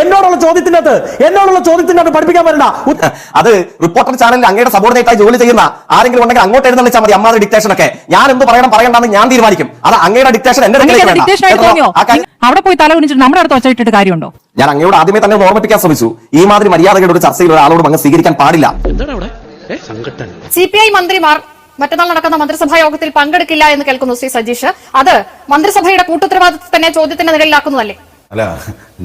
എന്നോടുള്ള ചോദ്യത്തിനകത്ത് എന്നോടുള്ള ചോദ്യത്തിനകത്ത് പഠിപ്പിക്കാൻ ഉത്ത- അത് റിപ്പോർട്ടർ ചാനലിൽ അങ്ങയുടെ സബോർഡിനേറ്റായി ജോലി ചെയ്യുന്ന ആരെങ്കിലും ഉണ്ടെങ്കിൽ അങ്ങോട്ട് എഴുന്നള്ളിച്ചാൽ മതി അമ്മാതിരി ഡിക്റ്റേഷൻ ഒക്കെ. ഞാൻ എന്ത് പറയണം പറയണ്ടെന്ന് ഞാൻ തീരുമാനിക്കും. അത് അങ്ങയുടെ ഡിക്റ്റേഷൻ എന്റെ തോന്നിയോ അവിടെ പോയി തല കുനിച്ചിട്ട് നമ്മുടെ അടുത്ത് ഒച്ചയിട്ടിട്ട് കാര്യമുണ്ടോ? ഞാൻ അങ്ങയോട് ആദ്യമേ തന്നെ ഓർമ്മിപ്പിക്കാൻ ശ്രമിച്ചു. ഈ മാതിരി മര്യാദകളുടെ ഒരു ചർച്ചയിൽ ഒരാളോട് അങ്ങ് സ്വീകരിക്കാൻ പാടില്ല. സി പി ഐ മന്ത്രിമാർ മറ്റന്നാൾ നടക്കുന്ന മന്ത്രിസഭാ യോഗത്തിൽ പങ്കെടുക്കില്ല എന്ന് കേൾക്കുന്നു ശ്രീ സജീഷ്. അത് മന്ത്രിസഭയുടെ കൂട്ടുത്തരവാദിത്വം തന്നെ ചോദ്യത്തിന്റെ നിലയിലാക്കുന്നതല്ലേ അല്ല?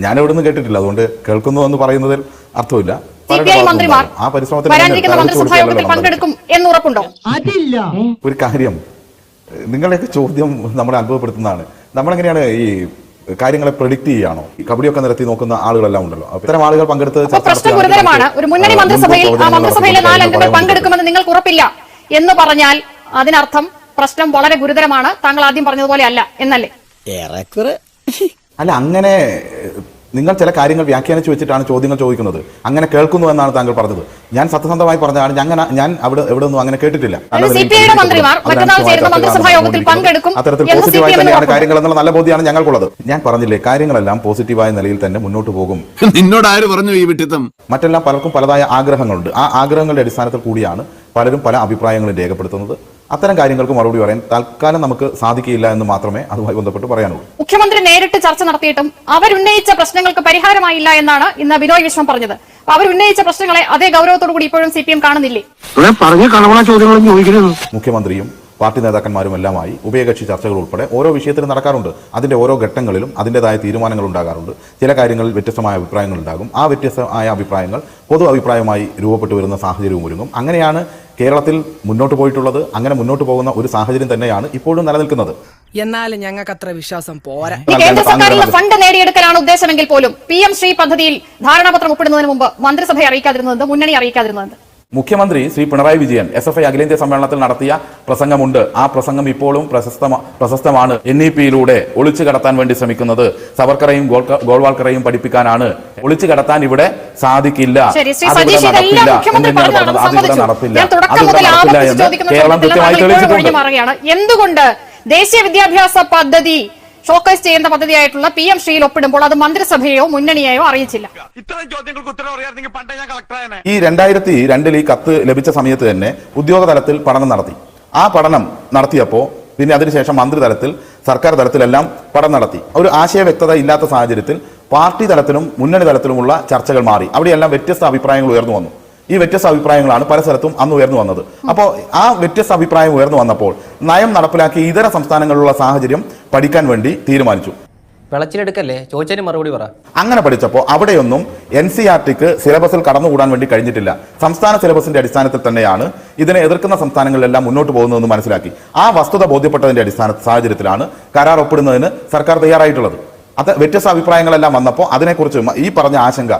ഞാൻ ഇവിടെ നിന്ന് കേട്ടിട്ടില്ല. അതുകൊണ്ട് കേൾക്കുന്നു എന്ന് പറയുന്നതിൽ അർത്ഥമില്ല. മന്ത്രിമാർ ആ പരിശ്രമത്തിൽ പങ്കെടുക്കും എന്ന് ഉറപ്പുണ്ടോ ഒരു കാര്യം നിങ്ങളുടെയൊക്കെ ചോദ്യം നമ്മളെ അത്ഭുതപ്പെടുത്തുന്നതാണ് നമ്മളെങ്ങനെയാണ് ഈ കാര്യങ്ങളെ പ്രൊഡിക്ട് ചെയ്യാണോ? കബഡിയൊക്കെ നിരത്തി നോക്കുന്ന ആളുകളെല്ലാം ഉണ്ടല്ലോ. ഇത്തരം ആളുകൾ പങ്കെടുത്ത് പ്രശ്നം ഗുരുതരമാണ്. ഒരു മുന്നണി മന്ത്രിസഭയിൽ ആ മന്ത്രിസഭയിലെ നാലംഗങ്ങൾ പങ്കെടുക്കുമെന്ന് നിങ്ങൾക്ക് ഉറപ്പില്ല എന്ന് പറഞ്ഞാൽ അതിനർത്ഥം പ്രശ്നം വളരെ ഗുരുതരമാണ്. താങ്കൾ ആദ്യം പറഞ്ഞതുപോലെ അല്ല എന്നല്ലേ? അല്ല അങ്ങനെ നിങ്ങൾ ചില കാര്യങ്ങൾ വ്യാഖ്യാനിച്ചു വെച്ചിട്ടാണ് ചോദ്യങ്ങൾ ചോദിക്കുന്നത്. അങ്ങനെ കേൾക്കുന്നു എന്നാണ് താങ്കൾ പറഞ്ഞത്. ഞാൻ സത്യസന്ധമായി പറഞ്ഞതാണ് ഞാൻ ഞാൻ അവിടെ എവിടെ ഒന്നും അങ്ങനെ കേട്ടിട്ടില്ല. അത്തരത്തിൽ പോസിറ്റീവായി തന്നെയാണ് കാര്യങ്ങൾ എന്നുള്ള നല്ല ബോധ്യമാണ് ഞങ്ങൾക്കുള്ളത്. ഞാൻ പറഞ്ഞില്ലേ കാര്യങ്ങളെല്ലാം പോസിറ്റീവായ നിലയിൽ തന്നെ മുന്നോട്ട് പോകും. നിന്നോട് ആര് പറഞ്ഞു ഈ വിട്ടിത്തം? മറ്റെല്ലാം പലർക്കും പലതായ ആഗ്രഹങ്ങളുണ്ട്. ആ ആഗ്രഹങ്ങളുടെ അടിസ്ഥാനത്തിൽ കൂടിയാണ് പലരും പല അഭിപ്രായങ്ങളും രേഖപ്പെടുത്തുന്നത്. അത്തരം കാര്യങ്ങൾക്ക് മറുപടി പറയാൻ തൽക്കാലം നമുക്ക് സാധിക്കില്ല എന്ന് മാത്രമേ അതുമായി ബന്ധപ്പെട്ട് പറയാനുള്ളൂ. മുഖ്യമന്ത്രി നേരിട്ട് ചർച്ച നടത്തിയിട്ടും അവരുന്നയിച്ച പ്രശ്നങ്ങൾക്ക് പരിഹാരമായില്ല എന്നാണ് ഇന്ന് ബിനോയ് വിശ്വം പറഞ്ഞത്. അവരുന്നയിച്ച പ്രശ്നങ്ങളെ അതേ ഗൗരവത്തോടു കൂടി ഇപ്പോഴും സി പി എം കാണുന്നില്ലേ? മുഖ്യമന്ത്രിയും പാർട്ടി നേതാക്കന്മാരും എല്ലാമായി ഉഭയകക്ഷി ചർച്ചകൾ ഉൾപ്പെടെ ഓരോ വിഷയത്തിലും നടക്കാറുണ്ട്. അതിന്റെ ഓരോ ഘട്ടങ്ങളിലും അതിന്റെതായ തീരുമാനങ്ങൾ ഉണ്ടാകാറുണ്ട്. ചില കാര്യങ്ങളിൽ വ്യത്യസ്തമായ അഭിപ്രായങ്ങൾ ഉണ്ടാകും. ആ വ്യത്യസ്തമായ അഭിപ്രായങ്ങൾ പൊതു അഭിപ്രായമായി രൂപപ്പെട്ടു വരുന്ന സാഹചര്യവും ഒരുങ്ങും. അങ്ങനെയാണ് കേരളത്തിൽ മുന്നോട്ട് പോയിട്ടുള്ളത് അങ്ങനെ മുന്നോട്ട് പോകുന്ന ഒരു സാഹചര്യം തന്നെയാണ് ഇപ്പോഴും നിലനിൽക്കുന്നത്. എന്നാൽ ഞങ്ങൾക്ക് അത്ര വിശ്വാസം പോരാ. കേന്ദ്ര സർക്കാരിൽ ഫണ്ട് നേടിയെടുക്കലാണ് ഉദ്ദേശമെങ്കിൽ പോലും പി എം ശ്രീ പദ്ധതിയിൽ ധാരണാപത്രം ഒപ്പിടുന്നതിന് മുമ്പ് മന്ത്രിസഭയെ അറിയിക്കാതിരുന്നത് മുന്നണി അറിയിക്കാതിരുന്നത് മുഖ്യമന്ത്രി Shri Pinarayi Vijayan S F I അഖിലേന്ത്യാ സമ്മേളനത്തിൽ നടത്തിയ പ്രസംഗമുണ്ട്. ആ പ്രസംഗം ഇപ്പോഴും പ്രശസ്ത പ്രശസ്തമാണ്. എൻ ഇ പിയിലൂടെ ഒളിച്ചു കടത്താൻ വേണ്ടി ശ്രമിക്കുന്നത് സവർക്കറേയും ഗോൾവാൾക്കറേയും പഠിപ്പിക്കാനാണ്. ഒളിച്ചു കടത്താൻ ഇവിടെ സാധിക്കില്ല. അതിവിടെ നടപ്പില്ല. അതിവിടെ എന്ന് കേരളം കൃത്യമായി തെളിയിച്ചിട്ടുണ്ട്. എന്തുകൊണ്ട് ദേശീയ വിദ്യാഭ്യാസ പദ്ധതി ഷോക്കേസ് ചെയ്യുന്ന പദ്ധതിയായിട്ടുള്ള പി എം ശ്രീയിൽ ഒപ്പിടുമ്പോൾ അത് മന്ത്രിസഭയെയോ മുന്നണിയെയോ അറിയിച്ചില്ല. ഇത്തരം ചോദ്യങ്ങൾക്ക് ഉത്തരം അറിയാമെങ്കിൽ പണ്ടേ ഞാൻ കളക്ടറായ ഈ രണ്ടായിരത്തി രണ്ടിൽ ഈ കത്ത് ലഭിച്ച സമയത്ത് തന്നെ ഉദ്യോഗതലത്തിൽ പഠനം നടത്തി. ആ പഠനം നടത്തിയപ്പോൾ പിന്നെ അതിനുശേഷം മന്ത്രിതലത്തിൽ സർക്കാർ തലത്തിലെല്ലാം പഠനം നടത്തി. ഒരു ആശയ വ്യക്തത ഇല്ലാത്ത സാഹചര്യത്തിൽ പാർട്ടി തലത്തിലും മുന്നണി തലത്തിലുമുള്ള ചർച്ചകൾ മാറി. അവിടെയെല്ലാം വ്യത്യസ്ത അഭിപ്രായങ്ങൾ ഉയർന്നു വന്നു. ഈ വ്യത്യസ്ത അഭിപ്രായങ്ങളാണ് പല സ്ഥലത്തും അന്ന് ഉയർന്നു വന്നത്. അപ്പോൾ ആ വ്യത്യസ്ത അഭിപ്രായം ഉയർന്നു വന്നപ്പോൾ നയം നടപ്പിലാക്കി ഇതര സംസ്ഥാനങ്ങളിലുള്ള സാഹചര്യം പഠിക്കാൻ വേണ്ടി തീരുമാനിച്ചു. വിളച്ചിലെടുക്കല്ലേ? ചോദിച്ചതിന് മറുപടി പറ. അങ്ങനെ പഠിച്ചപ്പോൾ അവിടെയൊന്നും എൻ സി ആർ ടിക്ക് സിലബസിൽ കടന്നുകൂടാൻ വേണ്ടി കഴിഞ്ഞിട്ടില്ല. സംസ്ഥാന സിലബസിന്റെ അടിസ്ഥാനത്തിൽ തന്നെയാണ് ഇതിനെ എതിർക്കുന്ന സംസ്ഥാനങ്ങളിലെല്ലാം മുന്നോട്ട് പോകുന്നതെന്ന് മനസ്സിലാക്കി. ആ വസ്തുത ബോധ്യപ്പെട്ടതിന്റെ അടിസ്ഥാന സാഹചര്യത്തിലാണ് കരാർ ഒപ്പിടുന്നതിന് സർക്കാർ തയ്യാറായിട്ടുള്ളത്. അത് വ്യത്യസ്ത അഭിപ്രായങ്ങളെല്ലാം വന്നപ്പോൾ അതിനെക്കുറിച്ച് ഈ പറഞ്ഞ ആശങ്ക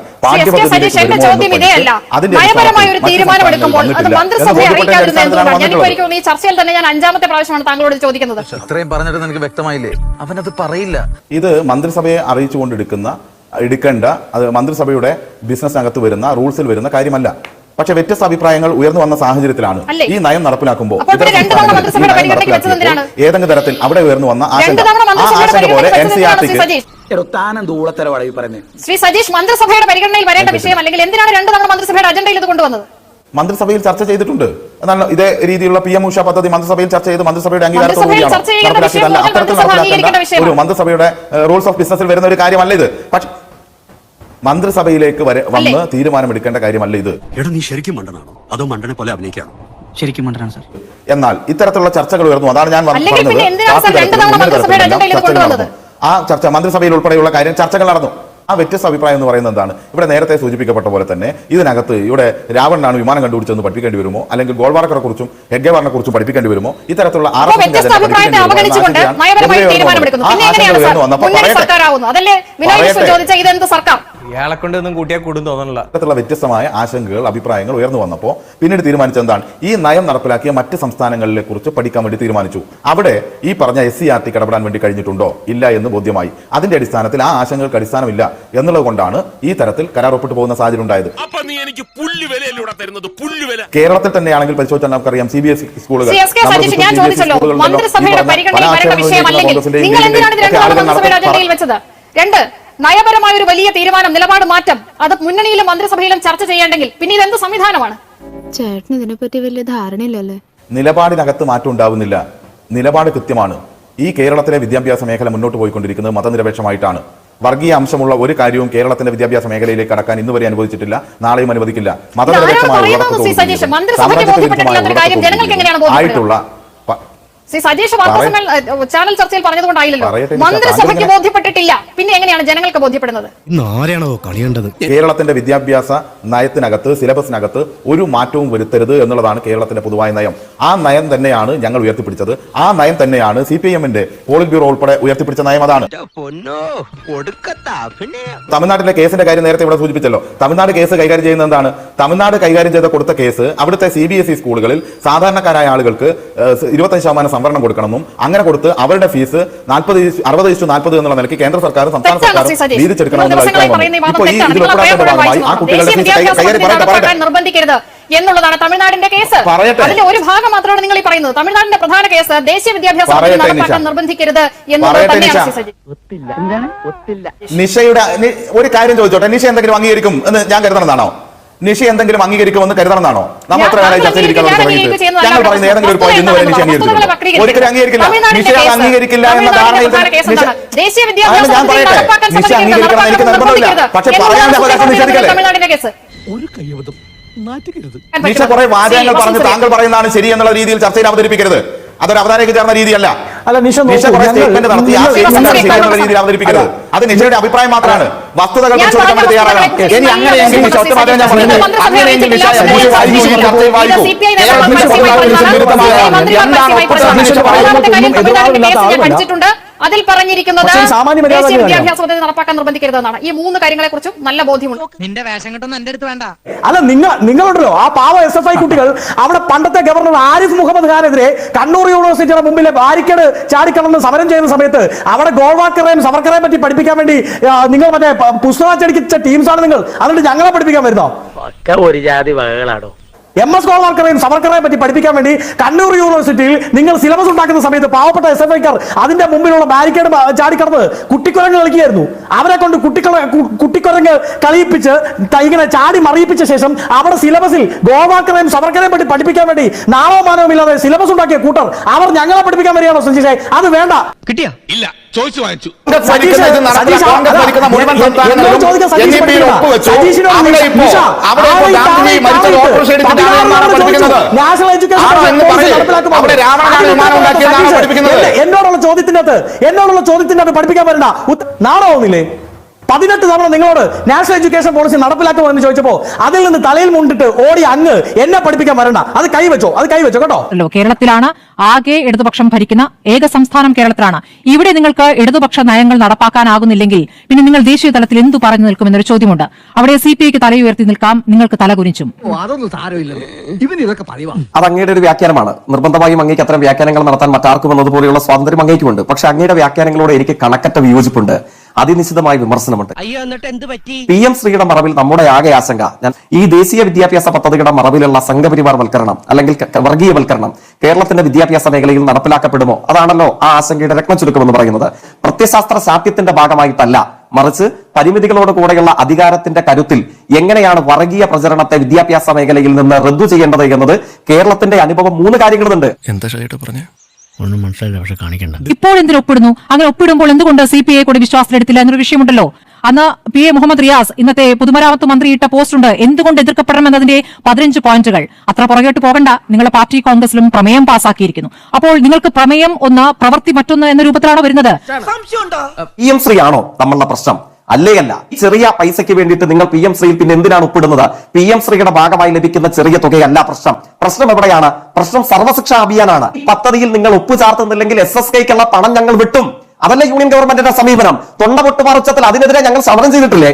ഇത് മന്ത്രിസഭയെ അറിയിച്ചുകൊണ്ടെടുക്കുന്ന എടുക്കേണ്ട അത് മന്ത്രിസഭയുടെ ബിസിനസ് അകത്ത് വരുന്ന റൂൾസിൽ വരുന്ന കാര്യമല്ല. പക്ഷെ വ്യത്യസ്ത അഭിപ്രായങ്ങൾ ഉയർന്നു വന്ന സാഹചര്യത്തിലാണ്? ഈ നയം നടപ്പിലാക്കുമ്പോൾ ഏതെങ്കിലും തരത്തിൽ അവിടെ ഉയർന്നു വന്ന രണ്ട് ആശങ്ക ആ മന്ത്രിസഭയുടെ ആശങ്ക പോലെ പരിഗണനയ്ക്ക് എൻ സി ആർ ടിക്ക് ശ്രീ സജീഷ് മന്ത്രിസഭയുടെ പരിഗണനയിൽ വരേണ്ട വിഷയം അല്ലെങ്കിൽ എന്തിനാണ് രണ്ട് തവണ മന്ത്രിസഭയുടെ അജണ്ടയിൽ ഇത് കൊണ്ടുവന്നത്? മന്ത്രിസഭയിൽ ചർച്ച ചെയ്തിട്ടുണ്ട്. എന്നാൽ ഇതേ രീതിയിലുള്ള പി എം ഉഷ പദ്ധതി മന്ത്രിസഭയിൽ ചർച്ച ചെയ്ത് മന്ത്രിസഭയുടെ അംഗീകാരത്തോടുകൂടിയാണ് നടപ്പിലാക്കിയതല്ല. അത്തരത്തിൽ നടപ്പിലാക്കേണ്ട. ഒരു മന്ത്രിസഭയുടെ റൂൾസ് ഓഫ് ബിസിനസ്സിൽ വരുന്ന ഒരു കാര്യമല്ല ഇത്. പക്ഷെ മന്ത്രിസഭയിലേക്ക് വരെ വന്ന് തീരുമാനമെടുക്കേണ്ട കാര്യമല്ല ഇത്. എടാ നീ ശരിക്കും മണ്ടനാണോ? അതോ മണ്ടനെ പോലെ അഭിനയിക്കാണോ? ശരിക്കും മണ്ടനാണ് സാർ. എന്നാൽ ഇത്തരത്തിലുള്ള ചർച്ചകൾ ഉയർന്നു. അതാണ് ഞാൻ പറഞ്ഞത്? ആ ചർച്ച മന്ത്രിസഭയിൽ ഉൾപ്പെടെയുള്ള കാര്യം ചർച്ചകൾ നടന്നു. ആ വ്യത്യസ്ത അഭിപ്രായം എന്ന് പറയുന്നത് എന്താണ്? ഇവിടെ നേരത്തെ സൂചിപ്പിക്കപ്പെട്ട പോലെ തന്നെ ഇതിനകത്ത് ഇവിടെ രാവണനാണ് വിമാനം കണ്ടുപിടിച്ചെന്ന് പഠിപ്പിക്കേണ്ടി വരുമോ? അല്ലെങ്കിൽ ഗോൾവാർക്കറെ കുറിച്ചും ഹെഗ്ഗേവാറിനെ കുറിച്ചും പഠിപ്പിക്കേണ്ടി വരുമോ? ഇത്തരത്തിലുള്ള ഇയാളെ കൊണ്ട് ഒന്നും കൂട്ടിയാൽ കൂടും തോന്നണില്ല. ഇത്തരത്തിലുള്ള വ്യത്യസ്തമായ ആശങ്കകൾ അഭിപ്രായങ്ങൾ ഉയർന്നു വന്നപ്പോൾ പിന്നീട് തീരുമാനിച്ചത് എന്താണ്? ഈ നയം നടപ്പിലാക്കിയ മറ്റ് സംസ്ഥാനങ്ങളിലെ കുറിച്ച് പഠിക്കാൻ വേണ്ടി തീരുമാനിച്ചു. അവിടെ ഈ പറഞ്ഞ എസ് സി ആർ ടി കടപെടാൻ വേണ്ടി കഴിഞ്ഞിട്ടുണ്ടോ? ഇല്ല എന്ന് ബോധ്യമായി. അതിന്റെ അടിസ്ഥാനത്തിൽ ആ ആശങ്കകൾക്ക് അടിസ്ഥാനമില്ല. എന്നുള്ളത് കൊണ്ടാണ് ഈ തരത്തിൽ കരാർ ഒപ്പിട്ട് പോകുന്ന സാഹചര്യം ഉണ്ടായത്. കേരളത്തിൽ തന്നെയാണെങ്കിൽ പരിശോധിച്ചാൽ നമുക്കറിയാം സി ബി എസ് ഇ സ്കൂളുകൾ രണ്ട് നയപരമായ ഒരു വലിയ തീരുമാനം നിലപാട് മാറ്റം അത് മുന്നണിയിലും മന്ത്രിസഭയിലും ചർച്ച ചെയ്യേണ്ടെങ്കിൽ പിന്നെ ഇതെന്ത് സംവിധാനമാണ്? ചേട്ടന് ഇതിനെപ്പറ്റി വലിയ ധാരണയില്ലല്ലേ? നിലപാടിനകത്ത് മാറ്റം ഉണ്ടാവുന്നില്ല. നിലപാട് കൃത്യമാണ്. ഈ കേരളത്തിലെ വിദ്യാഭ്യാസ മേഖല മുന്നോട്ട് പോയിക്കൊണ്ടിരിക്കുന്നത് മതനിരപേക്ഷമായിട്ടാണ്. വർഗീയ അംശമുള്ള ഒരു കാര്യവും കേരളത്തിന്റെ വിദ്യാഭ്യാസ മേഖലയിലേക്ക് കടക്കാൻ ഇന്ന് വരെ അനുവദിച്ചിട്ടില്ല നാളെയും അനുവദിക്കില്ല. മതനിരപേക്ഷമായ ആയിട്ടുള്ള ശ്രീ സജീഷ് വാർത്താസമ്മേള ചാനൽ ചർച്ചയിൽ പറഞ്ഞതുകൊണ്ടായില്ലല്ലോ. മന്ത്രിസഭയ്ക്ക് ബോധ്യപ്പെട്ടിട്ടില്ല. പിന്നെ എങ്ങനെയാണ് ജനങ്ങൾക്ക് ബോധ്യപ്പെടുന്നത്? കേരളത്തിന്റെ വിദ്യാഭ്യാസ നയത്തിനകത്ത് സിലബസിനകത്ത് ഒരു മാറ്റവും വരുത്തരുത് എന്നുള്ളതാണ് കേരളത്തിന്റെ പൊതുവായ നയം. ആ നയം തന്നെയാണ് ഞങ്ങൾ ഉയർത്തിപ്പിടിച്ചത്. ആ നയം തന്നെയാണ് സി പി എമ്മിന്റെ പോളിറ്റ് ബ്യൂറോ ഉൾപ്പെടെ ഉയർത്തിപ്പിടിച്ച നയം അതാണ്. തമിഴ്നാട്ടിലെ കേസിന്റെ കാര്യം നേരത്തെ ഇവിടെ സൂചിപ്പിച്ചല്ലോ. തമിഴ്നാട് കേസ് കൈകാര്യം ചെയ്യുന്നത് എന്താണ്? തമിഴ്നാട് കൈകാര്യം ചെയ്ത കൊടുത്ത കേസ് അവിടുത്തെ സി ബി എസ് ഇ സ്കൂളുകളിൽ സാധാരണക്കാരായ ആളുകൾക്ക് ഇരുപത്തഞ്ച് ശതമാനം സംവരണം കൊടുക്കണമെന്നും അങ്ങനെ കൊടുത്ത് അവരുടെ ഫീസ് നാൽപ്പത് അറുപത് ഇഷ്ടു നാൽപ്പത് എന്നുള്ള നിലയ്ക്ക് കേന്ദ്ര സർക്കാർ സംസ്ഥാന സർക്കാർ വീതിച്ചെടുക്കണമെന്നുള്ള ഇപ്പോൾ ഈ ഇതിൽ ഭാഗമായി ആ കുട്ടികളുടെ ഫീസ് കൈകാര്യം പറയട്ടെ. പറയട്ടെ എന്നുള്ളതാണ് തമിഴ്നാടിന്റെ കേസ്. അതിൽ അതിന്റെ ഒരു ഭാഗം മാത്രമാണ് നിങ്ങൾ ഈ പറയുന്നത്. തമിഴ്നാടിന്റെ പ്രധാന കേസ് ദേശീയ വിദ്യാഭ്യാസ നടപ്പാക്കാൻ. നിർബന്ധിക്കരുത് എന്നുള്ളത് തന്നെയാണ് നിഷയുടെ ഒരു കാര്യം ചോദിച്ചോട്ടെ. നിഷ എന്തെങ്കിലും അംഗീകരിക്കും എന്ന് ഞാൻ കരുതണമെന്നാണോ? നിഷ എന്തെങ്കിലും അംഗീകരിക്കുമെന്ന് കരുതണമെന്നാണോ? നമ്മൾ എത്ര തുടങ്ങിയിട്ട് ഞങ്ങൾ പറയുന്ന ഏതെങ്കിലും ഒരു പോയിന്റ് ഇന്ന് വരെ നിഷ ഒരിക്കലും അംഗീകരിക്കില്ല. നിഷ അത് അംഗീകരിക്കില്ല എന്ന ധാരണയിൽ തന്നെ ഞാൻ പറയട്ടെ. നിഷ അംഗീകരിക്കണം എനിക്ക് നിർബന്ധമില്ല പക്ഷെ പറയാനുള്ള പറയാൻ അവകാശം നിഷേധിക്കല്ലേ? തമിഴ്നാടിന്റെ കേസ്? ഒരു കൈവതം നിഷ കുറെ വാചകങ്ങൾ പറഞ്ഞ് താങ്കൾ പറയുന്നതാണ് ശരി എന്നുള്ള രീതിയിൽ ചർച്ചയിൽ അവതരിപ്പിക്കരുത്. അതൊരു അവതാരക്ക് ചേർന്ന രീതിയല്ല അല്ല, നിഷ നോക്കൂ, നിഷ കുറെ സ്റ്റേറ്റ്മെന്റ് നടത്തി രീതിയിൽ അവതരിപ്പിക്കരുത് അത് നിഷയുടെ അഭിപ്രായം മാത്രമാണ് വസ്തുതകൾ പരിശോധിക്കാൻ വേണ്ടി തയ്യാറാകണം ഇനി അങ്ങനെയെങ്കിൽ നിഷ ഒറ്റ മാത്രമേ ഞാൻ പറയുന്നത് അങ്ങനെയെങ്കിൽ നിഷ സജീഷ് വായിക്കൂ ഈ ചർച്ചയിൽ വായിക്കൂ കേരളത്തിൽ എന്താണ് നിഷ പറയുന്നത് അതിൽ പറഞ്ഞിരിക്കുന്നത് ദേശീയ. വിദ്യാഭ്യാസ പദ്ധതി നടപ്പാക്കാൻ നിർബന്ധിക്കരുതെന്നാണ്. ഈ മൂന്ന് കാര്യങ്ങളെ കുറിച്ചും നല്ല ബോധ്യമുണ്ട്. നിന്റെ വേഷം കിട്ടുന്ന എന്റെ അടുത്ത് വേണ്ട. അല്ല നിങ്ങൾ നിങ്ങളുണ്ടല്ലോ. ആ പാവ എസ് എഫ് ഐ കുട്ടികൾ അവിടെ പണ്ടത്തെ ഗവർണർ ആരിഫ് മുഹമ്മദ് ഖാനെതിരെ കണ്ണൂർ യൂണിവേഴ്സിറ്റിയുടെ മുമ്പിലെ ബാരിക്കേഡ് ചാടിക്കടന്ന് സമരം ചെയ്യുന്ന സമയത്ത് അവിടെ ഗോൾവാക്കറേയും സവർക്കറേയും പറ്റി പഠിപ്പിക്കാൻ വേണ്ടി നിങ്ങൾ മറ്റേ പുസ്തകം അച്ചടിച്ച ടീംസാണ് നിങ്ങൾ. അതുകൊണ്ട് ഞങ്ങളെ പഠിപ്പിക്കാൻ വരുന്നോ? ഒരു ജാതി വകകളാടോ? എം എസ് ഗോൾവാർക്കറേയും സവർക്കറെ പറ്റി പഠിപ്പിക്കാൻ വേണ്ടി കണ്ണൂർ യൂണിവേഴ്സിറ്റിയിൽ നിങ്ങൾ സിലബസ് ഉണ്ടാക്കുന്ന സമയത്ത് പാവപ്പെട്ട എസ് എഫ് ഐക്കാർ അതിന്റെ മുമ്പിലുള്ള ബാരിക്കേഡ് ചാടിക്കടന്ന് കുട്ടിക്കുരങ്ങ് കളിക്കുകയായിരുന്നു. അവരെ കൊണ്ട് കുട്ടിക്കുള കുട്ടിക്കുരങ്ങ് കളിയിപ്പിച്ച് ഇങ്ങനെ ചാടി മറിയിപ്പിച്ച ശേഷം അവിടെ സിലബസിൽ ഗോവാക്കറേയും സവർക്കറേയും പറ്റി പഠിപ്പിക്കാൻ വേണ്ടി നാളോ മാനവും ഇല്ലാതെ സിലബസ് ഉണ്ടാക്കിയ കൂട്ടർ അവർ ഞങ്ങളെ പഠിപ്പിക്കാൻ വരികയാണോ സഞ്ജയ് അത് വേണ്ട. കിട്ടിയാ? ഇല്ല ചോദിച്ചു വാങ്ങിച്ചു. സതീഷിനോട് പഠിപ്പിക്കുന്നത്. നാഷണൽ എഡ്യൂക്കേഷൻ അവിടെ രാവണനാണ് വിമാനം പഠിപ്പിക്കുന്നത്. എന്നെ- എന്നോടുള്ള ചോദ്യത്തിനകത്ത് എന്നോടുള്ള ചോദ്യത്തിനകത്ത് പഠിപ്പിക്കാൻ വരണ്ട നാളെ പതിനെട്ട് തവണ നിങ്ങളോട് നാഷണൽ എഡ്യൂക്കേഷൻ പോളിസി നടപ്പിലാക്കുമോ എന്ന് ചോദിച്ചപ്പോ അതിൽ നിന്ന് തലയിൽ മുണ്ടിട്ട് ഓടി അങ്ങ് എന്നെ പഠിപ്പിക്കാൻ വരണ്ട. അത് കൈവച്ചോ? അത് കൈവച്ചോ കേട്ടോ? അല്ലോ കേരളത്തിലാണ് ആകെ ഇടതുപക്ഷം ഭരിക്കുന്ന ഏക സംസ്ഥാനം കേരളത്തിലാണ്. ഇവിടെ നിങ്ങൾക്ക് ഇടതുപക്ഷ നയങ്ങൾ നടപ്പാക്കാനാകുന്നില്ലെങ്കിൽ പിന്നെ നിങ്ങൾ ദേശീയ തലത്തിൽ എന്തു പറഞ്ഞു നിൽക്കും എന്നൊരു ചോദ്യമുണ്ട്. അവിടെ സി പി ഐക്ക് തലയുയർത്തി നിൽക്കാം നിങ്ങൾക്ക് തലകുനിച്ചും അത് അങ്ങയുടെ ഒരു വ്യാഖ്യാനമാണ്. നിർബന്ധമായും അങ്ങേക്ക് അത്തരം വ്യാഖ്യാനങ്ങൾ നടത്താൻ മറ്റാർക്കും എന്നതുപോലെയുള്ള സ്വാതന്ത്ര്യം അങ്ങേക്കുമുണ്ട്. പക്ഷെ അങ്ങയുടെ വ്യാഖ്യാനങ്ങളോട് എനിക്ക് കണക്കറ്റ വിയോജിപ്പുണ്ട്. അതിനിശ്ചിതമായ വിമർശനമുണ്ട് അയ്യോ എന്നിട്ട് എന്ത് പറ്റി? പി എം ശ്രീയുടെ മറവിൽ നമ്മുടെ ആകെ ആശങ്ക. ഞാൻ ഈ ദേശീയ വിദ്യാഭ്യാസ പദ്ധതിയുടെ മറവിലുള്ള സംഘപരിവാർ വൽക്കരണം അല്ലെങ്കിൽ വർഗീയവൽക്കരണം കേരളത്തിന്റെ വിദ്യാഭ്യാസ മേഖലയിൽ നടപ്പിലാക്കപ്പെടുമോ? അതാണല്ലോ ആ ആശങ്കയുടെ രത്ന ചുരുക്കമെന്ന് പറയുന്നത്. പ്രത്യശാസ്ത്ര സാധ്യത്തിന്റെ ഭാഗമായിട്ടല്ല. മറിച്ച് പരിമിതികളോട് കൂടെയുള്ള അധികാരത്തിന്റെ കരുത്തിൽ എങ്ങനെയാണ് വർഗീയ പ്രചരണത്തെ വിദ്യാഭ്യാസ മേഖലയിൽ നിന്ന് റദ്ദു ചെയ്യേണ്ടത് എന്നത് കേരളത്തിന്റെ അനുഭവം മൂന്ന് കാര്യങ്ങളുണ്ട്. എന്താ പറഞ്ഞേ? ഒന്നും മനസ്സിലായില്ല പക്ഷെ കാണിക്കണ്ട. ഇപ്പോൾ എന്തിനു ഒപ്പിടുന്നു? അങ്ങനെ ഒപ്പിടുമ്പോൾ എന്തുകൊണ്ട് സി പി ഐ കൂടെ വിശ്വാസത്തിലെടുത്തില്ല എന്നൊരു വിഷയമുണ്ടല്ലോ? അന്ന് പി എ മുഹമ്മദ് റിയാസ് ഇന്നത്തെ പൊതുമരാമത്ത് മന്ത്രി ഇട്ട പോസ്റ്റ് ഉണ്ട്. എന്തുകൊണ്ട് എതിർക്കപ്പെടണം എന്നതിന്റെ പതിനഞ്ച് പോയിന്റുകൾ? അത്ര പുറകോട്ട് പോകണ്ട. നിങ്ങളുടെ പാർട്ടി കോൺഗ്രസിലും പ്രമേയം പാസാക്കിയിരിക്കുന്നു. അപ്പോൾ നിങ്ങൾക്ക് പ്രമേയം ഒന്ന് പ്രവൃത്തി മറ്റൊന്ന് എന്ന രൂപത്തിലാണോ വരുന്നത്. സംശയമുണ്ടോ? പി എം ശ്രീ ആണോ തമ്മിലുള്ള പ്രശ്നം? അല്ലേ അല്ല ചെറിയ പൈസയ്ക്ക് വേണ്ടിയിട്ട് നിങ്ങൾ പി എം ശ്രീയിൽ പിന്നെ എന്തിനാണ് ഒപ്പിടുന്നത്? പി എം ശ്രീയുടെ ഭാഗമായി ലഭിക്കുന്ന ചെറിയ തുകയല്ല പ്രശ്നം. പ്രശ്നം എവിടെയാണ്? പ്രശ്നം സർവശിക്ഷാ അഭിയാനാണ്. പദ്ധതിയിൽ നിങ്ങൾ ഒപ്പ് ചാർത്തുന്നില്ലെങ്കിൽ എസ് എസ് കെക്കുള്ള പണം ഞങ്ങൾ വിട്ടും. അതല്ല യൂണിയൻ ഗവൺമെന്റിന്റെ സമീപനം? തൊണ്ട പൊട്ടുപാർച്ചത്തിൽ അതിനെതിരെ ഞങ്ങൾ സമരം ചെയ്തിട്ടില്ലേ?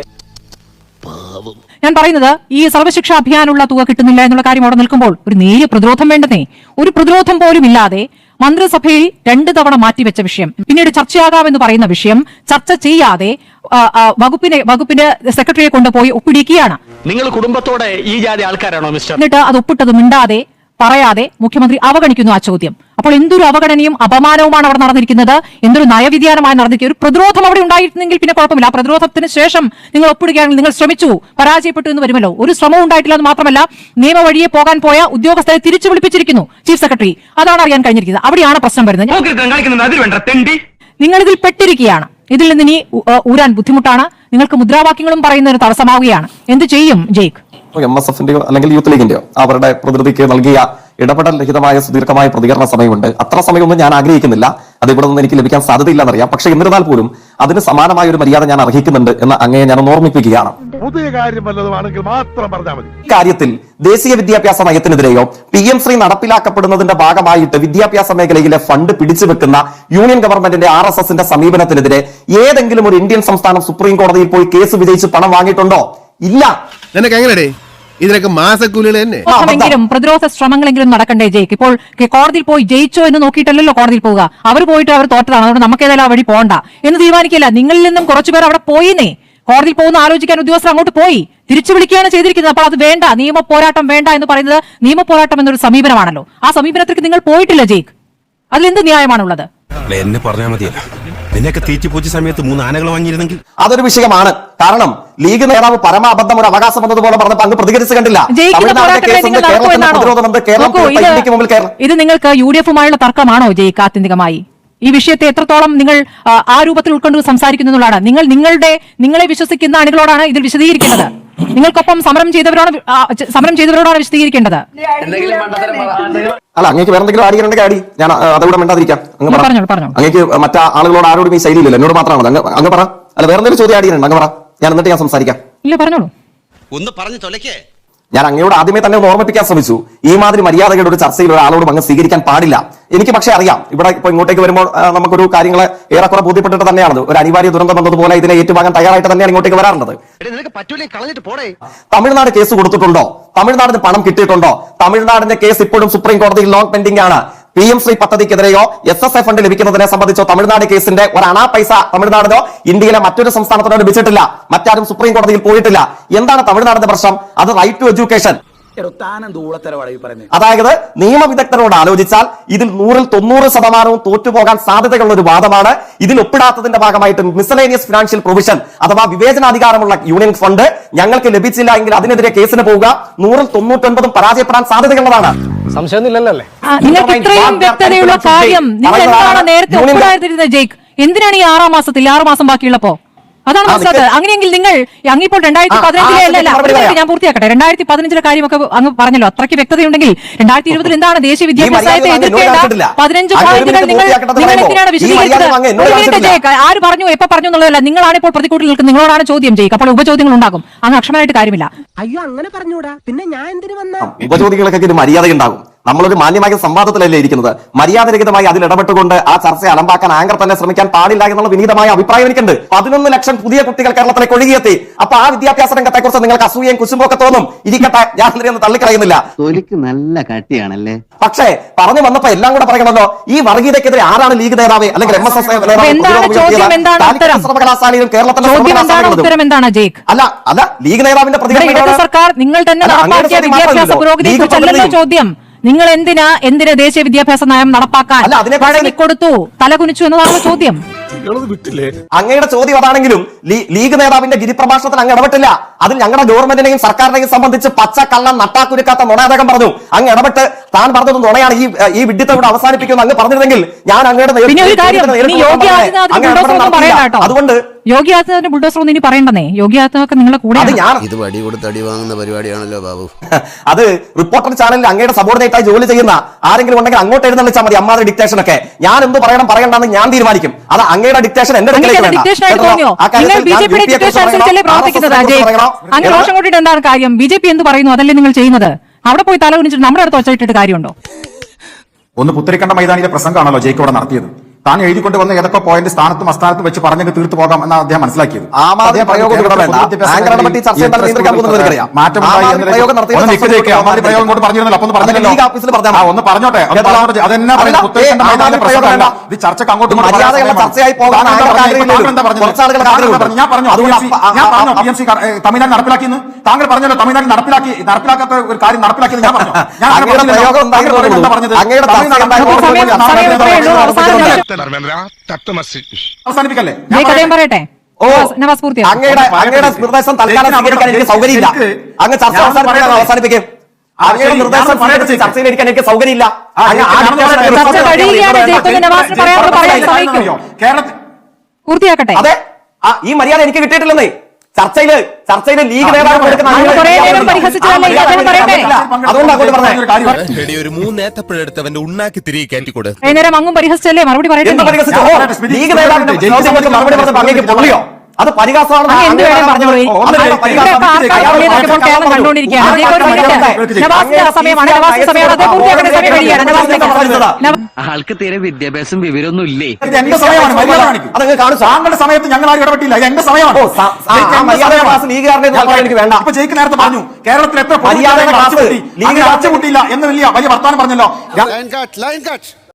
ഞാൻ പറയുന്നത് ഈ സർവശിക്ഷ അഭിയാനുള്ള തുക കിട്ടുന്നില്ല എന്നുള്ള കാര്യം അവിടെ നിൽക്കുമ്പോൾ ഒരു നേരിയ പ്രതിരോധം വേണ്ടതേ? ഒരു പ്രതിരോധം പോലും ഇല്ലാതെ മന്ത്രിസഭയിൽ രണ്ടു തവണ മാറ്റിവെച്ച വിഷയം. പിന്നീട് ചർച്ചയാകാമെന്ന് പറയുന്ന വിഷയം ചർച്ച ചെയ്യാതെ വകുപ്പിനെ വകുപ്പിന്റെ സെക്രട്ടറിയെ കൊണ്ടുപോയി ഒപ്പിടിക്കുകയാണ്. നിങ്ങൾ കുടുംബത്തോടെ ഈ ജാതി ആൾക്കാരാണോ മിസ്റ്റർ? എന്നിട്ട് അത് ഒപ്പിട്ടത് മിണ്ടാതെ പറയാതെ മുഖ്യമന്ത്രി അവഗണിക്കുന്നു ആ ചോദ്യം. അപ്പോൾ എന്തൊരു അവഗണനയും അപമാനവുമാണ് അവിടെ നടന്നിരിക്കുന്നത്? എന്തൊരു നയവിധ്യാനമായി നടന്നിരിക്കുന്നത്? ഒരു പ്രതിരോധം അവിടെ ഉണ്ടായിരുന്നെങ്കിൽ പിന്നെ കുഴപ്പമില്ല. ആ പ്രതിരോധത്തിന് ശേഷം നിങ്ങൾ ഒപ്പിടുകയാണെങ്കിൽ നിങ്ങൾ ശ്രമിച്ചു പരാജയപ്പെട്ടു എന്ന് വരുമല്ലോ. ഒരു ശ്രമം ഉണ്ടായിട്ടില്ല എന്ന് മാത്രമല്ല നിയമവഴിയെ പോകാൻ പോയ ഉദ്യോഗസ്ഥരെ തിരിച്ചു വിളിപ്പിച്ചിരിക്കുന്നു ചീഫ് സെക്രട്ടറി. അതാണ് അറിയാൻ കഴിഞ്ഞിരിക്കുന്നത്. അവിടെയാണ് പ്രശ്നം വരുന്നത്. നിങ്ങൾ ഇതിൽ പെട്ടിരിക്കുകയാണ്. ഇതിൽ നിന്ന് ഇനി ഊരാൻ ബുദ്ധിമുട്ടാണ്. നിങ്ങൾക്ക് മുദ്രാവാക്യങ്ങളും പറയുന്നതിന് തടസ്സമാവുകയാണ്. എന്ത് ചെയ്യും ജയ്ക്ക്? എം എസ് എഫിന്റെയോ അല്ലെങ്കിൽ യൂത്ത് ലീഗിന്റെയോ അവരുടെ പ്രതിനിധിക്ക് നൽകിയ ഇടപെടൽ രഹിതമായ സുദീർഘമായ പ്രതികരണ സമയമുണ്ട്. അത്ര സമയമൊന്നും ഞാൻ ആഗ്രഹിക്കുന്നില്ല. അത് ഇവിടെ നിന്ന് എനിക്ക് ലഭിക്കാൻ സാധ്യതയില്ല എന്നറിയാം പക്ഷേ എന്നിരുന്നാൽ പോലും അതിന് സമാനമായ ഒരു മര്യാദ ഞാൻ അർഹിക്കുന്നുണ്ട് എന്ന് അങ്ങയെ ഞാൻ ഓർമ്മിപ്പിക്കുകയാണ്. കാര്യത്തിൽ ദേശീയ വിദ്യാഭ്യാസ നയത്തിനെതിരെയോ പി എം ശ്രീ നടപ്പിലാക്കപ്പെടുന്നതിന്റെ ഭാഗമായിട്ട് വിദ്യാഭ്യാസ മേഖലയിലെ ഫണ്ട് പിടിച്ചു വെക്കുന്ന യൂണിയൻ ഗവൺമെന്റിന്റെ ആർ എസ് എസിന്റെ സമീപനത്തിനെതിരെ ഏതെങ്കിലും ഒരു ഇന്ത്യൻ സംസ്ഥാനം സുപ്രീം കോടതിയിൽ പോയി കേസ് വിജയിച്ച് പണം വാങ്ങിയിട്ടുണ്ടോ? ഇല്ല. നിനക്ക് എങ്ങനെടേ? ഇതിനൊക്കെ മാസക്കൂലികൾ തന്നെ. പ്രതിരോധ ശ്രമങ്ങളെങ്കിലും നടക്കണ്ടേ ജയിക്ക്? ഇപ്പോൾ കോടതിയിൽ പോയി ജയിച്ചോ എന്ന് നോക്കിയിട്ടല്ലല്ലോ കോടതിയിൽ പോവുക. അവർ പോയിട്ട് അവർ തോറ്റതാണ്. അതുകൊണ്ട് നമുക്ക് ഏതായാലും ആ വഴി പോകണ്ട എന്ന് തീരുമാനിക്കില്ല. നിങ്ങളിൽ നിന്നും കുറച്ചുപേർ അവിടെ പോയിന്നേ. കോടതിയിൽ പോകുന്ന ആലോചിക്കാൻ ഉദ്യോഗസ്ഥർ അങ്ങോട്ട് പോയി. തിരിച്ചു വിളിക്കുകയാണ് ചെയ്തിരിക്കുന്നത്. അപ്പോൾ അത് വേണ്ട. നിയമ പോരാട്ടം വേണ്ട എന്ന് പറയുന്നത് നിയമ പോരാട്ടം എന്നൊരു സമീപനമാണല്ലോ. ആ സമീപനത്തിലേക്ക് നിങ്ങൾ പോയിട്ടില്ല ജയിക്ക്. അതിലെന്ത് ന്യായമാണുള്ളത്? എന്നെ പറഞ്ഞാൽ മതിയല്ലോ. നിന്നെയൊക്കെ തീറ്റിപ്പൂച്ച സമയത്ത് മൂന്ന് ആനകൾ വാങ്ങിയിരുന്നെങ്കിൽ? അതൊരു വിഷയമാണ്. കാരണം ലീഗ് നേതാവ് പരമാബദ്ധം ഒരു അവകാശം എന്നതുപോലെ പറഞ്ഞപ്പോൾ അങ്ങ് പ്രതികരിച്ചു കണ്ടില്ല. ഇത് മുമ്പിൽ കേരളം. ഇത് നിങ്ങൾക്ക് യു ഡി എഫുമായുള്ള തർക്കമാണോ ജയിക്ക് ആത്യന്തികമായി ഈ വിഷയത്തെ എത്രത്തോളം നിങ്ങൾ ആ, രൂപത്തിൽ ഉൾക്കൊണ്ട് സംസാരിക്കുന്നു എന്നുള്ളതാണ്. നിങ്ങൾ നിങ്ങളുടെ നിങ്ങളെ വിശ്വസിക്കുന്ന അണികളോടാണ് ഇതിൽ വിശദീകരിക്കേണ്ടത് നിങ്ങൾക്കൊപ്പം സമരം ചെയ്തവരോട് സമരം ചെയ്തവരോടാണ് വിശദീകരിക്കേണ്ടത്? അല്ല അങ്ങേക്ക് വേറെ എന്തെങ്കിലും ചെയ്യാനുണ്ടെങ്കിൽ ആടി ഞാൻ ആ, അതവിടെ മിണ്ടാതിരിക്കാം. അങ്ങ് പറ. പറഞ്ഞോളൂ, പറഞ്ഞോളൂ. അങ്ങേക്ക് മറ്റാ ആളുകളോട് ആരോടും ഈ ശൈലിയില്ല എന്നോട് മാത്രമാണ് അങ്ങ് അങ്ങ് പറ. അല്ല വേറെ എന്തെങ്കിലും ചോദ്യം ആടിയുണ്ട് അങ്ങ് പറ. ഞാൻ എന്നിട്ട് ഞാൻ സംസാരിക്കാം. ഇല്ല പറഞ്ഞോളൂ. ഒന്ന് പറഞ്ഞു തൊലക്കേ ഞാൻ അങ്ങയോട് ആദ്യമേ തന്നെ ഒന്ന് ഓർമ്മിപ്പിക്കാൻ ശ്രമിച്ചു. ഈ മാതിരി മര്യാദകളുടെ ഒരു ചർച്ചയിൽ ഒരാളോട് അങ്ങ് സ്വീകരിക്കാൻ പാടില്ല. എനിക്ക് പക്ഷേ അറിയാം. ഇവിടെ ഇപ്പൊ ഇങ്ങോട്ടേക്ക് വരുമ്പോൾ നമുക്കൊരു കാര്യങ്ങളെ ഏറെക്കുറെ ബോധ്യപ്പെട്ടിട്ട് തന്നെയാണ് ഒരു അനിവാര്യ ദുരന്തം എന്നതുപോലെ ഇതിനെ ഏറ്റുവാങ്ങാൻ തയ്യാറായിട്ട് തന്നെയാണ് ഇങ്ങോട്ടേക്ക് വരാറുള്ളത്. തമിഴ്നാട് കേസ് കൊടുത്തിട്ടുണ്ടോ? തമിഴ്നാടിന് പണം കിട്ടിയിട്ടുണ്ടോ? തമിഴ്നാടിന്റെ കേസ് ഇപ്പോഴും സുപ്രീം കോടതിയിൽ ലോങ് പെൻഡിംഗ് ആണ്. പി എം ശ്രീ പദ്ധതിക്കെതിരെയോ എസ് എസ് എ ഫണ്ട് ലഭിക്കുന്നതിനെ സംബന്ധിച്ചോ തമിഴ്നാട് കേസിന്റെ ഒരു അണാ പൈസ തമിഴ്നാടിനോ ഇന്ത്യയിലെ മറ്റൊരു സംസ്ഥാനത്തിനോ ലഭിച്ചിട്ടില്ല. മറ്റാരും സുപ്രീം കോടതിയിൽ പോയിട്ടില്ല. എന്താണ് തമിഴ്നാടിന്റെ പ്രശ്നം? അത് റൈറ്റ് ടു എഡ്യൂക്കേഷൻ അതായത് നിയമവിദഗ്ധരോട് ആലോചിച്ചാൽ ഇതിൽ നൂറിൽ തൊണ്ണൂറ് ശതമാനവും തോറ്റുപോകാൻ സാധ്യതയുള്ള ഒരു വാദമാണ്. ഇതിൽ ഒപ്പിടാത്തതിന്റെ ഭാഗമായിട്ട് മിസലേനിയസ് ഫിനാൻഷ്യൽ പ്രൊവിഷൻ അഥവാ വിവേചനാധികാരമുള്ള യൂണിയൻ ഫണ്ട് ഞങ്ങൾക്ക് ലഭിച്ചില്ല എങ്കിൽ അതിനെതിരെ കേസിന് പോവുക. നൂറിൽ തൊണ്ണൂറ്റൊൻപതും പരാജയപ്പെടാൻ സാധ്യതയുള്ളതാണ് സംശയമൊന്നുമില്ലല്ലോ നിങ്ങൾക്ക് ഇത്രയും വ്യക്തതയുള്ള കാര്യം നിങ്ങൾ എന്താണ് നേരത്തെ ഒപ്പിടാതിരുന്നത് ജയിക്ക്? എന്തിനാണ് ഈ ആറാം മാസത്തിൽ ആറ് മാസം ബാക്കിയുള്ളപ്പോ? അതാണ് മനസ്സിലാക്കുന്നത് മനസ്സിലാത്തത് അങ്ങനെയെങ്കിൽ നിങ്ങൾ അങ്ങിപ്പോൾ രണ്ടായിരത്തി പതിനഞ്ചിലെ അല്ല. ഞാൻ പൂർത്തിയാക്കട്ടെ. രണ്ടായിരത്തി പതിനഞ്ചിലെ കാര്യമൊക്കെ അങ്ങ് പറഞ്ഞല്ലോ അത്രയ്ക്ക് വ്യക്തതയുണ്ടെങ്കിൽ രണ്ടായിരത്തി ഇരുപതിൽ എന്താണ് ദേശീയ വിദ്യാഭ്യാസ മര്യാദ നയത്തെ അങ്ങ് എന്നോട് എതിർക്കേണ്ട പതിനഞ്ച് പോയിന്റുകൾ നിങ്ങൾ നിങ്ങൾ. എന്തിനാണ് വിശദീകരിച്ചത്? ആര് പറഞ്ഞു എപ്പോ പറഞ്ഞു എന്നുള്ളതല്ല നിങ്ങളാണ് ഇപ്പോൾ പ്രതികൂട്ടിൽ നിൽക്കുന്നത് നിങ്ങളോടാണ് ചോദ്യം ചെയ്യുക അപ്പോൾ ഉപചോദ്യങ്ങൾ ഉണ്ടാകും അങ്ങ് അക്ഷമമായിട്ട് കാര്യമില്ല. അയ്യോ അങ്ങനെ പറഞ്ഞൂടാ. പിന്നെ ഞാൻ എന്തിനു വന്ന? ഉപചോദ്യങ്ങളൊക്കെ ഒരു മര്യാദ ഉണ്ടാകും നമ്മളൊരു മാന്യമായ സംവാദത്തിലല്ലേ ഇരിക്കുന്നത്? മര്യാദരഹിതമായി അതിൽ ഇടപെട്ടുകൊണ്ട് ആ ചർച്ചയെ അലമ്പാക്കാൻ ആങ്കർ തന്നെ ശ്രമിക്കാൻ പാടില്ല എന്നുള്ള വിനീതമായ അഭിപ്രായം എനിക്കുണ്ട്. പതിനൊന്ന് ലക്ഷം പുതിയ കുട്ടികൾ കേരളത്തിലേക്ക് ഒഴുകിയെത്തി അപ്പൊ ആ വിദ്യാഭ്യാസ രംഗത്തെക്കുറിച്ച് നിങ്ങൾക്ക് അസൂയയും കുശുമ്പൊക്കെ തോന്നും. ഇരിക്കട്ടെ ഞാൻ അതിനെ തള്ളിക്കളയുന്നില്ല. നല്ല കട്ടിയാണല്ലേ? പക്ഷേ പറഞ്ഞു വന്നപ്പോ എല്ലാം കൂടെ പറയണമല്ലോ ഈ വർഗീയതക്കെതിരെ ആരാണ് ലീഗ് നേതാവ് അല്ലെങ്കിൽ എം എസ് എസ് ചോദ്യം? എന്താണ് ഉത്തരം? സർവകലാശാലയിലും കേരളത്തിലെ അല്ല അല്ല ലീഗ് നേതാവിന്റെ പ്രതികരണം സർക്കാർ നിങ്ങൾ തന്നെ ചോദ്യം. നിങ്ങൾ എന്തിനാ എന്തിനാ ദേശീയ വിദ്യാഭ്യാസ നയം നടപ്പാക്കാൻ അല്ല, തല കുനിച്ചു തലകുനിച്ചു എന്നതാണ് ചോദ്യം. അങ്ങയുടെ ചോദ്യം അതാണെങ്കിലും ലീഗ് നേതാവിന്റെ ഗിരിപ്രഭാഷണത്തിൽ അങ്ങ് ഇടപെട്ടില്ല. അതിൽ ഞങ്ങളുടെ ഗവൺമെന്റിനെയും സർക്കാരിനെയും സംബന്ധിച്ച് പച്ച കള്ളം നട്ടാക്കുരുക്കാത്ത നുണ അദ്ദേഹം പറഞ്ഞു. അങ്ങ് ഇടപെട്ട് താൻ പറഞ്ഞത് നുണയാണ് ഈ ഈ വിഡിത്തം ഇവിടെ അവസാനിപ്പിക്കുമെന്ന് അങ്ങ് പറഞ്ഞിരുന്നെങ്കിൽ ഞാൻ അങ്ങയുടെ. അതുകൊണ്ട് യോഗി ആദിത്യനാഥിന്റെ ബുൾഡോസർ ഒന്നും ഇനി പറയണ്ടെന്നേ. യോഗി ആദിത്യനാഥ് നിങ്ങളെ കൂടെ അത് ഞാൻ ഇത് വടി കൊടുത്ത് അടി വാങ്ങുന്ന പരിപാടിയാണല്ലോ ബാബു. അത് റിപ്പോർട്ടർ ചാനലിൽ അങ്ങയുടെ സബോർഡിനേറ്റ് ആയി ജോലി ചെയ്യുന്ന ആരെങ്കിലും ഉണ്ടെങ്കിൽ അങ്ങോട്ട് എഴുന്നള്ളിച്ചാൽ മതി അമ്മാതിരി ഡിക്റ്റേഷൻ ഒക്കെ. ഞാൻ എന്ത് പറയണം പറയണ്ടെന്ന് ഞാൻ തീരുമാനിക്കും. അത് അങ്ങയുടെ ഡിക്റ്റേഷൻ എന്റെ അടുക്കലേക്ക് അങ്ങയുടെ വേണ്ട. ഡിക്റ്റേഷൻ കേട്ടോ? തോന്നിയോ ആ കാര്യത്തിൽ നിങ്ങൾ ബി ഞാൻ ജെ പിയുടെ UPA കുറിച്ച് ഡിക്റ്റേഷൻ അനുസരിച്ചല്ലേ പറയണം, പ്രവർത്തിക്കുന്നത് RSS കുറിച്ച് അജയ്? പറയണം. അങ്ങ് കേട്ടോ? രോഷം കൂട്ടിയിട്ട് എന്താണ് കാര്യം? ബി ജെ പി എന്ത് പറയുന്നു? അതല്ലേ നിങ്ങൾ ചെയ്യുന്നത്? അവിടെ പോയി തല കുനിച്ചിട്ട് നമ്മുടെ അടുത്ത് ഒച്ചയിട്ടിട്ട് കാര്യമുണ്ടോ? ഒന്ന് പുത്തരിക്കണ്ട മൈതാനിയിലെ പ്രസംഗമാണല്ലോ ജയിക്കോടെ നടത്തിയത്. താൻ എഴുതിക്കൊണ്ട് വന്ന ഏതൊക്കെ പോയിന്റ് സ്ഥാനത്തും അസ്ഥാനത്തും വെച്ച് പറഞ്ഞങ്ങ് തീർത്തു പോകാം എന്നാണ് അദ്ദേഹം മനസ്സിലാക്കിയത്. ഒന്ന്. പറഞ്ഞോട്ടെ. ഇത് ചർച്ചക്ക് അങ്ങോട്ട്? ഞാൻ പറഞ്ഞു? അതുകൊണ്ട് ഞാൻ പറഞ്ഞു? ആ- പി എം സി തമിഴ്നാട് നടപ്പിലാക്കിയെന്ന്? താങ്കൾ പറഞ്ഞല്ലോ തമിഴ്നാട് നടപ്പിലാക്കി നടപ്പിലാക്കാത്ത ഒരു കാര്യം നടപ്പിലാക്കിയത് ഞാൻ പറഞ്ഞു? ഞാൻ. പറഞ്ഞത്? അവസാന അവസാനിപ്പിക്കല്ലേ? ഞാൻ പറയട്ടെ. ഓ നവാസ്- പൂർത്തിയാക്കും അങ്ങയുടെ അങ്ങയുടെ നിർദ്ദേശം തൽക്കാലം സ്വീകരിക്കാൻ എനിക്ക് സൗകര്യമില്ല. അങ്ങ് ചർച്ച അവസാനിപ്പിക്കാൻ അവസാനിപ്പിക്കും ആ, അങ്ങയുടെ നിർദ്ദേശം പറയട്ടെ. സ്വീകരിച്ച് എനിക്ക് സൗകര്യമില്ല പൂർത്തിയാക്കട്ടെ അതെ ആ, ഈ മര്യാദ എനിക്ക് കിട്ടിയിട്ടില്ലെന്നേ ചർച്ചയിൽ ചർച്ചയിൽ ലീഗ് ഒരു മൂന്നേത്തപ്പഴെടുത്ത് അവന്റെ ഉണ്ണാക്കി തിരികെ കയറ്റിക്കൊടു വൈകുന്നേരം അങ്ങും പരിഹസിച്ചല്ലേ മറുപടി പറയട്ടെ ലീഗ് നേതാവിന്റെ മറുപടി അങ്ങേക്ക് പൊള്ളിയോ അത് ആൾക്ക് തീരെ വിദ്യാഭ്യാസം വിവരമൊന്നും ഇല്ലേ ഇത് എന്റെ സമയമാണ്. മര്യാദ കാണിക്കും അതങ്ങ് കാണിച്ചു താങ്കളുടെ സമയത്ത് ഞങ്ങൾ ആരും ഇടപെട്ടില്ല. ഇത് എന്റെ സമയമാണ്. ആ, ജയിക്ക് നേരത്തെ പറഞ്ഞു. കേരളത്തിൽ എത്ര മര്യാദ? ലീഗ് അടച്ചുപൂട്ടിയില്ല എന്ന് വലിയ വലിയ വർത്താനം പറഞ്ഞല്ലോ. ഞാൻ-